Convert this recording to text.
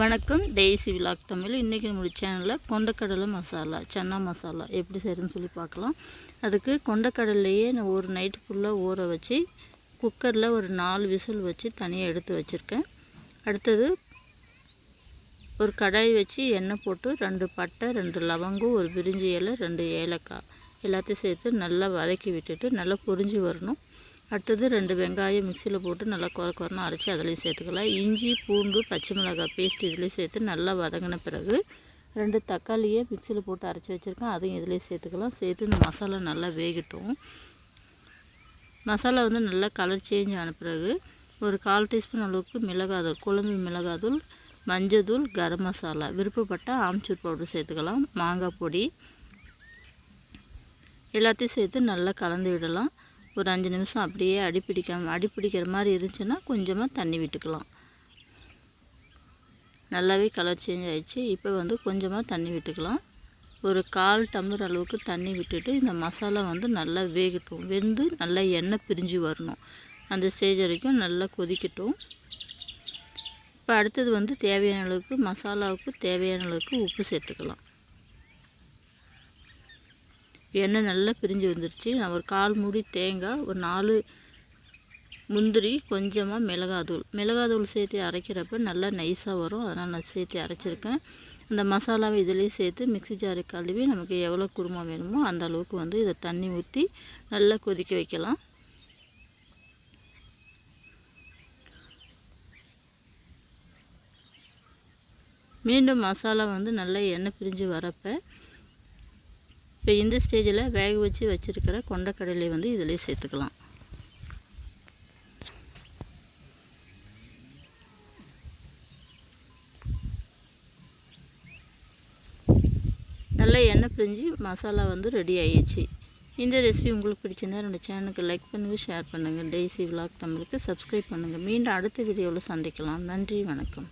வணக்கம். Daisy vlog Tamil. இன்றைக்கி நம்மளுடைய சேனலில் கொண்டக்கடலை மசாலா சன்னா மசாலா எப்படி செய்கிறதுன்னு சொல்லி பார்க்கலாம். அதுக்கு கொண்டக்கடலையே நான் ஒரு நைட்டு ஃபுல்லாக ஊற வச்சு குக்கரில் ஒரு நாலு விசில் வச்சு தனியாக எடுத்து வச்சுருக்கேன். அடுத்தது ஒரு கடாய் வச்சு எண்ணெய் போட்டு ரெண்டு பட்டை ரெண்டு லவங்கம் ஒரு பிரிஞ்சி இலை ரெண்டு ஏலக்காய் எல்லாத்தையும் சேர்த்து நல்லா வதக்கி விட்டுட்டு நல்லா பொரிஞ்சு வரணும். அடுத்தது ரெண்டு வெங்காயம் மிக்சியில் போட்டு நல்லா குறை குறன்னு அரைச்சி அதிலையும் சேர்த்துக்கலாம். இஞ்சி பூண்டு பச்சை மிளகாய் பேஸ்ட் இதுலேயும் சேர்த்து நல்லா வதங்கின பிறகு ரெண்டு தக்காளியை மிக்சியில் போட்டு அரைச்சி வச்சுருக்கேன். அதையும் இதிலே சேர்த்துக்கலாம். சேர்த்து இந்த மசாலா நல்லா வேகட்டும். மசாலா வந்து நல்லா கலர் சேஞ்ச் ஆன பிறகு ஒரு கால் டீஸ்பூன் அளவுக்கு மிளகாதூள் குழம்பு மிளகாதூள் மஞ்சத்தூள் கரம் மசாலா. விருப்பப்பட்ட ஆம்ச்சூர் பவுடர் சேர்த்துக்கலாம். மாங்காய் பொடி. எல்லாத்தையும் சேர்த்து நல்லா கலந்து விடலாம். ஒரு அஞ்சு நிமிஷம் அப்படியே அடிப்பிடிக்காமல் அடிப்பிடிக்கிற மாதிரி இருந்துச்சுன்னா கொஞ்சமாக தண்ணி விட்டுக்கலாம். நல்லாவே கலர் சேஞ்ச் ஆகிடுச்சு இப்போ வந்து கொஞ்சமாக தண்ணி விட்டுக்கலாம். ஒரு கால் டம்ளர் அளவுக்கு தண்ணி விட்டுட்டு இந்த மசாலா வந்து நல்லா வேகட்டும். வெந்து நல்லா எண்ணெய் பிரிஞ்சு வரணும். அந்த ஸ்டேஜ் வரைக்கும் நல்லா கொதிக்கட்டும். இப்போ அடுத்தது வந்து தேவையான அளவுக்கு மசாலாவுக்கு தேவையான அளவுக்கு உப்பு சேர்த்துக்கலாம். எண்ணெய் நல்லா பிரிஞ்சு வந்துருச்சு. நான் ஒரு கால் மூடி தேங்காய் ஒரு நாலு முந்திரி கொஞ்சமாக மிளகாத்தூள். மிளகாத்தூள் சேர்த்து அரைக்கிறப்ப நல்லா நைஸாக வரும். அதனால் நான் சேர்த்து அரைச்சிருக்கேன். இந்த மசாலாவை இதிலேயும் சேர்த்து மிக்சி ஜாரு கழுவி நமக்கு எவ்வளோ குருமா வேணுமோ அந்த அளவுக்கு வந்து இதை தண்ணி ஊற்றி நல்லா கொதிக்க வைக்கலாம். மீண்டும் மசாலா வந்து நல்லா எண்ணெய் பிரிஞ்சு வரப்போ இப்போ இந்த ஸ்டேஜில் வேக வச்சு வச்சுருக்கிற கொண்டக்கடலை வந்து இதிலே சேர்த்துக்கலாம். நல்லா எண்ணெய் பிரிஞ்சு மசாலா வந்து ரெடி ஆயிடுச்சு. இந்த ரெசிபி உங்களுக்கு பிடிச்சிருந்தா என்னோடய சேனலுக்கு லைக் பண்ணுங்கள் ஷேர் பண்ணுங்கள் டெய்ஸி விலாக் தமிழுக்கு சப்ஸ்கிரைப் பண்ணுங்கள் மீண்டும் அடுத்த வீடியோவில் சந்திக்கலாம். நன்றி வணக்கம்.